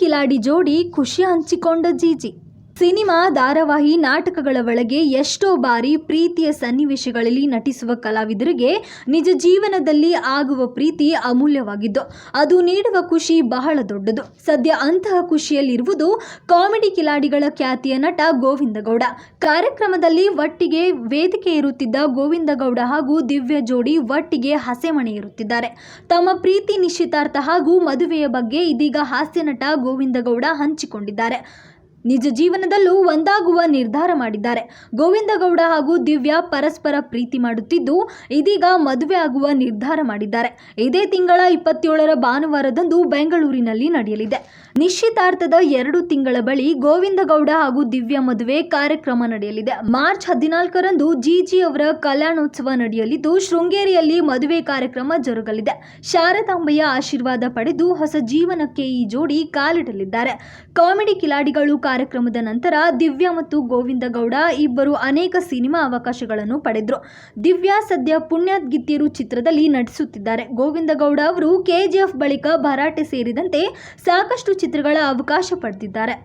ಕಿಲಾಡಿ ಜೋಡಿ ಖುಷಿ ಹಂಚಿಕೊಂಡ ಜೀಜಿ. ಸಿನಿಮಾ ಧಾರಾವಾಹಿ ನಾಟಕಗಳ ಒಳಗೆ ಎಷ್ಟೋ ಬಾರಿ ಪ್ರೀತಿಯ ಸನ್ನಿವೇಶಗಳಲ್ಲಿ ನಟಿಸುವ ಕಲಾವಿದರಿಗೆ ನಿಜ ಜೀವನದಲ್ಲಿ ಆಗುವ ಪ್ರೀತಿ ಅಮೂಲ್ಯವಾಗಿದ್ದು, ಅದು ನೀಡುವ ಖುಷಿ ಬಹಳ ದೊಡ್ಡದು. ಸದ್ಯ ಅಂತಹ ಖುಷಿಯಲ್ಲಿರುವುದು ಕಾಮಿಡಿ ಕಿಲಾಡಿಗಳ ಖ್ಯಾತಿಯ ನಟ ಗೋವಿಂದಗೌಡ. ಕಾರ್ಯಕ್ರಮದಲ್ಲಿ ಒಟ್ಟಿಗೆ ವೇದಿಕೆ ಇರುತ್ತಿದ್ದ ಗೋವಿಂದಗೌಡ ಹಾಗೂ ದಿವ್ಯ ಜೋಡಿ ಒಟ್ಟಿಗೆ ಹಸೆಮಣೆ ಇರುತ್ತಿದ್ದಾರೆ. ತಮ್ಮ ಪ್ರೀತಿ ನಿಶ್ಚಿತಾರ್ಥ ಹಾಗೂ ಮದುವೆಯ ಬಗ್ಗೆ ಇದೀಗ ಹಾಸ್ಯ ನಟ ಗೋವಿಂದಗೌಡ ಹಂಚಿಕೊಂಡಿದ್ದಾರೆ. ನಿಜ ಜೀವನದಲ್ಲೂ ಒಂದಾಗುವ ನಿರ್ಧಾರ ಮಾಡಿದ್ದಾರೆ. ಗೋವಿಂದಗೌಡ ಹಾಗೂ ದಿವ್ಯಾ ಪರಸ್ಪರ ಪ್ರೀತಿ ಮಾಡುತ್ತಿದ್ದು, ಇದೀಗ ಮದುವೆ ಆಗುವ ನಿರ್ಧಾರ ಮಾಡಿದ್ದಾರೆ. ಇದೇ ತಿಂಗಳ ಇಪ್ಪತ್ತೇಳರ ಭಾನುವಾರದಂದು ಬೆಂಗಳೂರಿನಲ್ಲಿ ನಡೆಯಲಿದೆ. ನಿಶ್ಚಿತಾರ್ಥದ ಎರಡು ತಿಂಗಳ ಬಳಿ ಗೋವಿಂದಗೌಡ ಹಾಗೂ ದಿವ್ಯಾ ಮದುವೆ ಕಾರ್ಯಕ್ರಮ ನಡೆಯಲಿದೆ. ಮಾರ್ಚ್ ಹದಿನಾಲ್ಕರಂದು ಜಿಜಿ ಅವರ ಕಲ್ಯಾಣೋತ್ಸವ ನಡೆಯಲಿದ್ದು, ಶೃಂಗೇರಿಯಲ್ಲಿ ಮದುವೆ ಕಾರ್ಯಕ್ರಮ ಜರುಗಲಿದೆ. ಶಾರದಾಂಬೆಯ ಆಶೀರ್ವಾದ ಪಡೆದು ಹೊಸ ಜೀವನಕ್ಕೆ ಈ ಜೋಡಿ ಕಾಲಿಡಲಿದ್ದಾರೆ. ಕಾಮಿಡಿ ಕಿಲಾಡಿಗಳು ಕಾರ್ಯಕ್ರಮದ ನಂತರ ದಿವ್ಯಾ ಮತ್ತು ಗೋವಿಂದ ಗೌಡ ಇಬ್ಬರು ಅನೇಕ ಸಿನಿಮಾ ಅವಕಾಶಗಳನ್ನು ಪಡೆದರು. ದಿವ್ಯಾ ಸದ್ಯ ಪುಣ್ಯಾತ್ಗಿತ್ತಿಯರು ಚಿತ್ರದಲ್ಲಿ ನಟಿಸುತ್ತಿದ್ದಾರೆ. ಗೋವಿಂದ ಗೌಡ ಅವರು ಕೆಜಿಎಫ್ ಬಳಿಕ ಭರಾಟೆ ಸೇರಿದಂತೆ ಸಾಕಷ್ಟು ಚಿತ್ರಗಳ ಅವಕಾಶ ಪಡೆದಿದ್ದಾರೆ.